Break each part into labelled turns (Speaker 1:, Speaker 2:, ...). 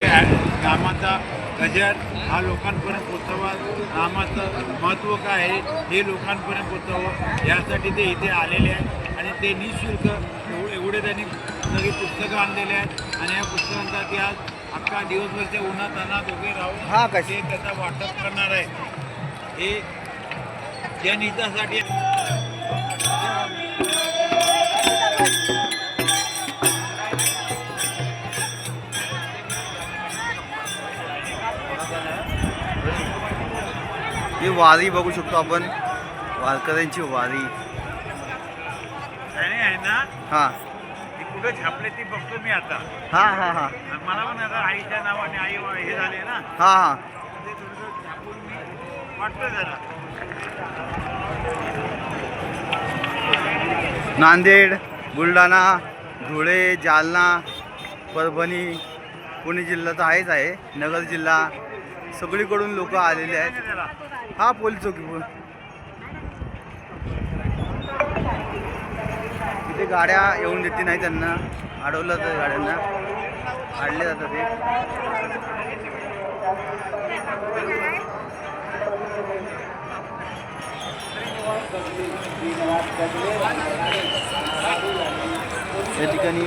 Speaker 1: रामाचा गजर हा लोकांपर्यंत पोचावा रामाचं महत्त्व काय आहे हे लोकांपर्यंत पोचावं यासाठी ते इथे आलेले आहेत. आणि ते निशुल्क एव- एवढे त्यांनी सगळी पुस्तकं आणलेले आहेत. आणि या पुस्तकांसाठी आज अख्खा दिवसभरच्या उन्हात अनात उभे राहून
Speaker 2: हा?
Speaker 1: ते त्याचं वाटप करणार आहे हे जनहितासाठी
Speaker 2: वारी बघू शकतो आपण. वारकऱ्यांची वारी.
Speaker 1: आहे ना
Speaker 2: हा.
Speaker 1: कुठे छापले ती बघतो मी आता.
Speaker 2: हा हा हा.
Speaker 1: मला पण आता आईच्या नावाने आई हे झाले ना.
Speaker 2: हा हा.
Speaker 1: ते थोडंसं छापून मी वाटतं जरा.
Speaker 2: नांदेड बुलढाणा धुळे जालना परभणी पुणे जिल्हा तर आहेच आहे. नगर जिल्हा. सगळीकडून लोक आलेले आहेत. हा पोलीस चौकी बोल तिथे गाड्या येऊन देते नाही त्यांना. अडवलं जातं गाड्यांना. काढले जातं ते. या ठिकाणी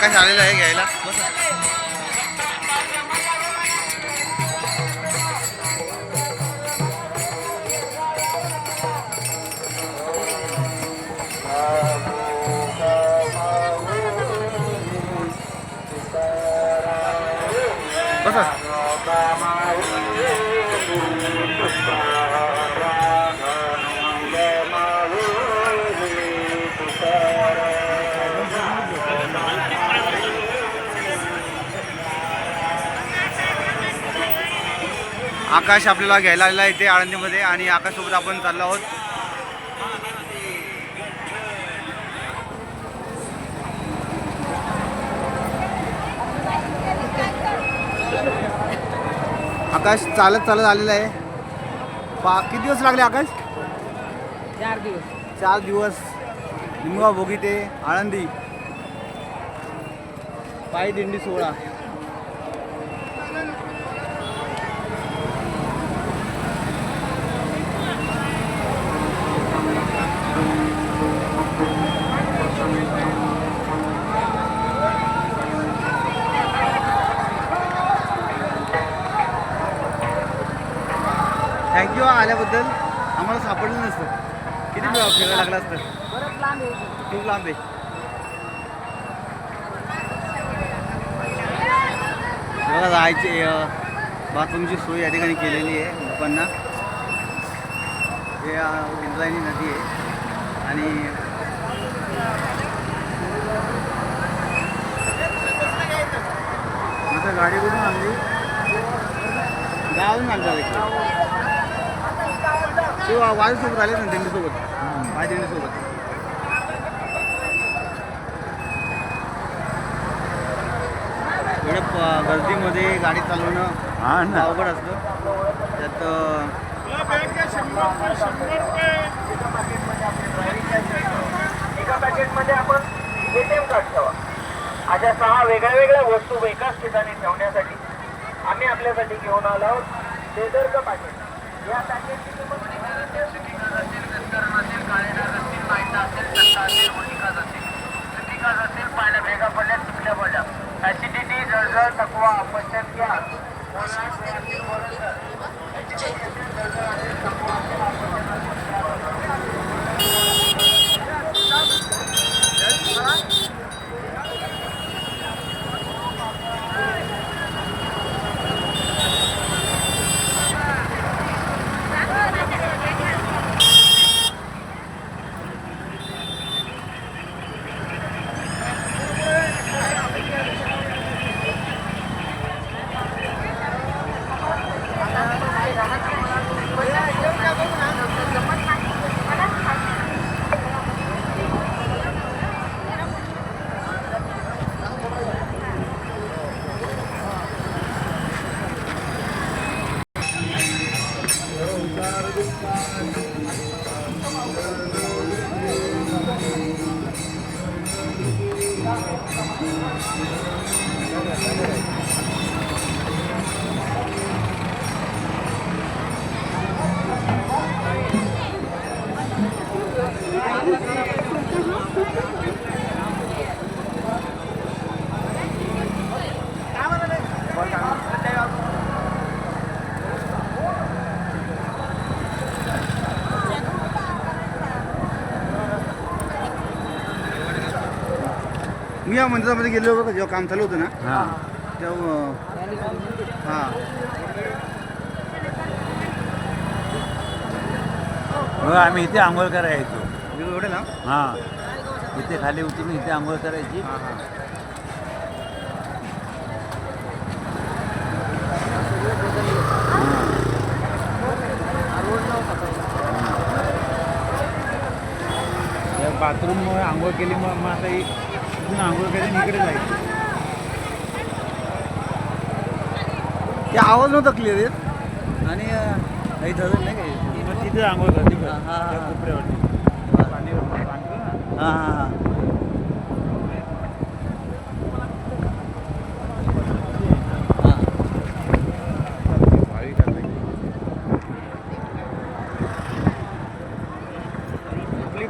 Speaker 2: हा हा आकाश आलेला आकाश आपल्याला घ्यायला आलेला आहे इथे आळंदीमध्ये आणि आकाशसोबत आपण चाललो आहोत. आकाश चालत चालत आलेला आहे. पा किती दिवस लागले आकाश?
Speaker 3: चार दिवस.
Speaker 2: चार दिवस. निमगाव बोगी ते आळंदी. पायी दिंडी सोहळा. लागला असतं.
Speaker 3: लांब आहे.
Speaker 2: खूप लांब आहे. बघा जायची बाथरूमची सोय या ठिकाणी केलेली आहे लोकांना. हे अ, इंद्रायणी नदी आहे. आणि आता गाडी कुठून आणली? गावातून आणतात इकडे. ते वा- वायूसोबत आले ना दिंडीसोबत प- गर्दीमध्ये गाडी चालवणं
Speaker 1: हा
Speaker 2: खूप अवघड असतं. त्यात
Speaker 4: एका पॅकेटमध्ये आपण एटीएम कार्ड ठेवा. अशा सहा वेगळ्या वेगळ्या वस्तू एकाच ठिकाणी ठेवण्यासाठी आम्ही आपल्यासाठी घेऊन आलो आहोत. लेदरचं पॅकेट या पॅकेटची किंमत
Speaker 2: मी या मंदिरामध्ये गेलो होतो का जेव्हा काम चालू होतं ना तेव्हा हां.
Speaker 1: मग आम्ही इथे आंघोळ करायचो
Speaker 2: एवढे ना
Speaker 1: हां. इथे खाली उतरून इथे आंघोळ करायची
Speaker 2: हां हां.
Speaker 1: बाथरूममुळे आंघोळ केली मग मग आता इथून आंघोळ केली आणि इकडे जायचं.
Speaker 2: ते आवाज नव्हता क्लिअर येत. आणि काही ठरत नाही काही
Speaker 1: मग तिथे आंघोळ करते
Speaker 2: हा, हा, हा.
Speaker 1: कोपऱ्यावरती. पाणी
Speaker 2: हां हां हां. हां.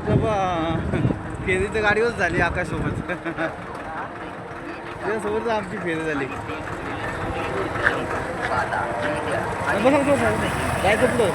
Speaker 2: बाबा फेरी तर गाडीवरच झाली आकाशसोबत. त्याच्यासोबत आमची फेरी झाली. काय कुठलं?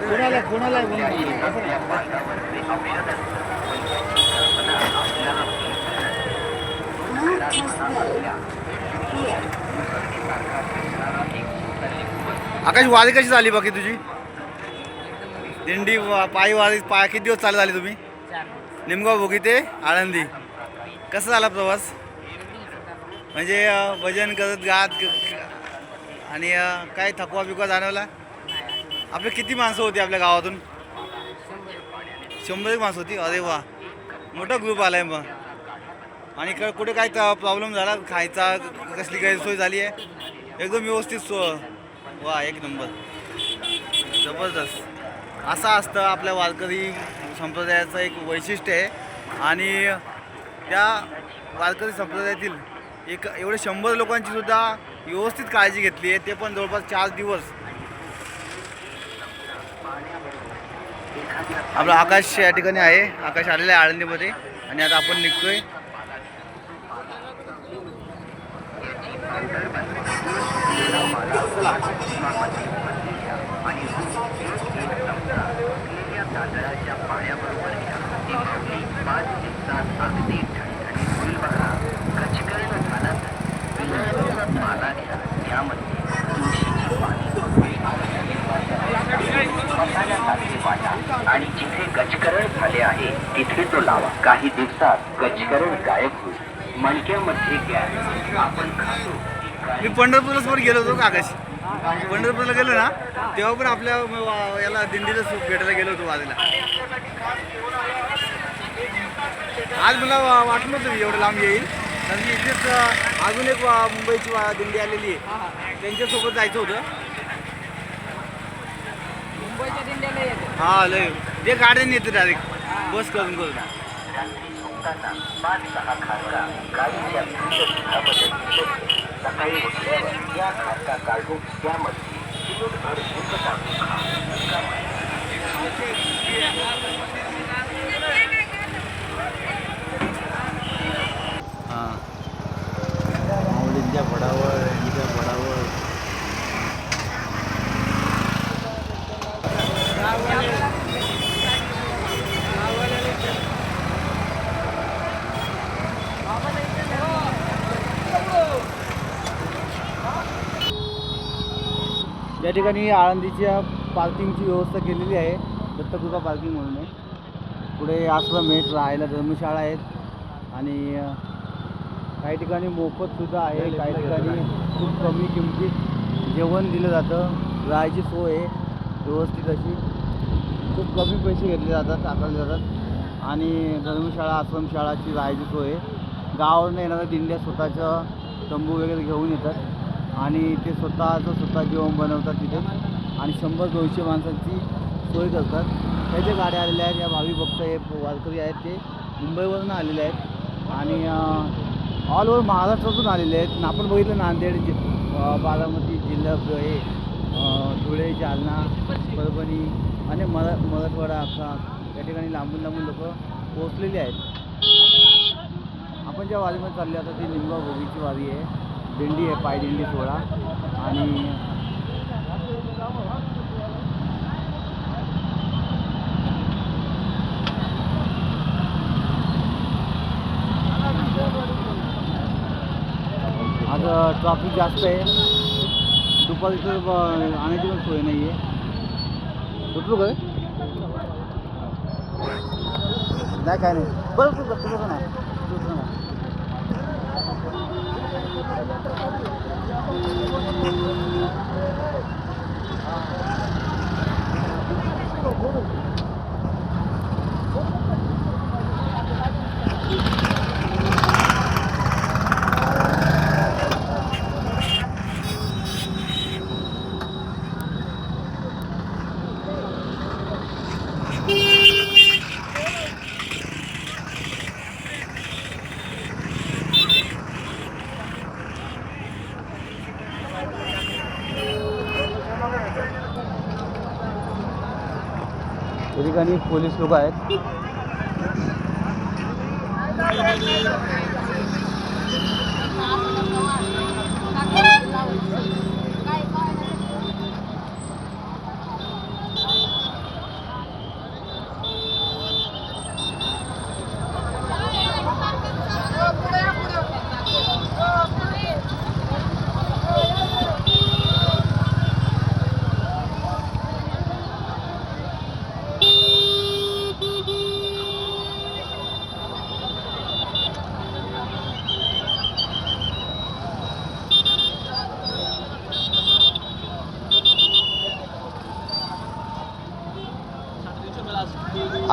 Speaker 2: कोणाला कोणाला आकाश वारी कशी झाली बाकी तुझी? दिंडी वा- पायी वारी पाय किती दिवस चालू झाले तुम्ही? निमगाव भोगी ते आळंदी. कसा झाला प्रवास? म्हणजे अं, भजन करत गात आणि काय थकवा बिकवा जाणवला? आपले किती माणसं होती आपल्या गावातून? शंभर एक माणसं होती? अरे वा. मोठा ग्रुप आलाय मग. आणि क कुठे काय प्रॉब्लेम झाला? खायचा कसली काही सोय झाली आहे? एकदम व्यवस्थित सो वा एक नंबर जबरदस्त. असं असतं आपल्या वारकरी संप्रदायाचं एक वैशिष्ट्य आहे. आणि त्या वारकरी संप्रदायातील एक एवढे शंभर लोकांची सुद्धा व्यवस्थित काळजी घेतली आहे ते पण जवळपास चार दिवस. आपलं आकाश या ठिकाणी आहे आकाश आलेलं आहे आळंदीमध्ये. आणि आता आपण निघतोय.
Speaker 4: आणि जिथे गजकरण झाले आहे तिथे तो लावा काही दिवसात गजकरण गायब होईल मणक्यामध्ये गॅस आपण खातो
Speaker 2: मी पंढरपूरला पण गेलो होतो कागज पंढरपूरला गेलो ना तेव्हा पण आपल्या याला दिंडीला भेटायला गेलो होतो वाजेला आज मला वा- वाटलं नव्हतं मी एवढं लांब येईल. कारण की इथेच अजून एक वा- मुंबईची वा- दिंडी आलेली आहे. त्यांच्यासोबत जायचं होतं.
Speaker 3: मुंबईच्या दिंड्याला येते.
Speaker 2: हा लय. ते गाड्याने येते डायरेक्ट बस करून करून.
Speaker 4: झोपताना
Speaker 1: माऊलींच्या फडावर यांच्या
Speaker 2: या ठिकाणी आळंदीच्या पार्किंगची व्यवस्था केलेली आहे. दत्तकृपा पार्किंग म्हणून पुढे आश्रम आहेत राहायला धर्मशाळा आहेत. आणि काही ठिकाणी मोफतसुद्धा आहे काही ठिकाणी खूप कमी किमतीत जेवण दिलं जातं. राहायची सोय आहे व्यवस्थित अशी. खूप कमी पैसे घेतले जातात आकारले जातात. आणि धर्मशाळा आश्रमशाळाची राहायची सोय आहे. गावावरून येणाऱ्या दिंड्या स्वतःचं तंबू वगैरे घेऊन येतात. आणि ते स्वतःचं स्वतः जेवण बनवतात तिथे. आणि शंभर दोनशे माणसांची सोय करतात. त्या ज्या गाड्या आलेल्या आहेत या भावी भक्त हे वारकरी आहेत ते मुंबईवरून आलेले आहेत. आणि ऑल ओव्हर महाराष्ट्रातून आलेले आहेत. आपण बघितलं नांदेड जि बारामती जिल्हा हे धुळे जालना परभणी आणि मरा मराठवाडा अख्खा या ठिकाणी लांबून लांबून लोक पोहोचलेली आहेत. आपण ज्या वारीमध्ये चालले आता ती लिंबा गोबीची वारी आहे. दिंडी आहे पायदिंडी सोहळा. आणि आज ट्रॉफिक जास्त आहे दुपारी तर आणायची पण सोय नाही आहे उठलो काय नाही काय नाही बरं तू तसं नाही तसं नाही या ठिकाणी पोलीस लोक आहेत.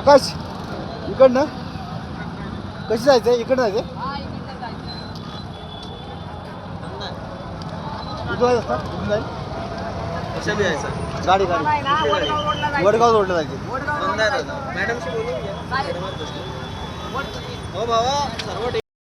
Speaker 2: आकाश इकडनं? कशी जायचं इकडं जायचं कुठं जायचं असतं? कुठून जाईल?
Speaker 3: कशाने यायचं.
Speaker 2: गाडी गाडी. वडगाव रोडला जायचे.
Speaker 3: मॅडमशी बोलून घ्या. हो भावा सर्व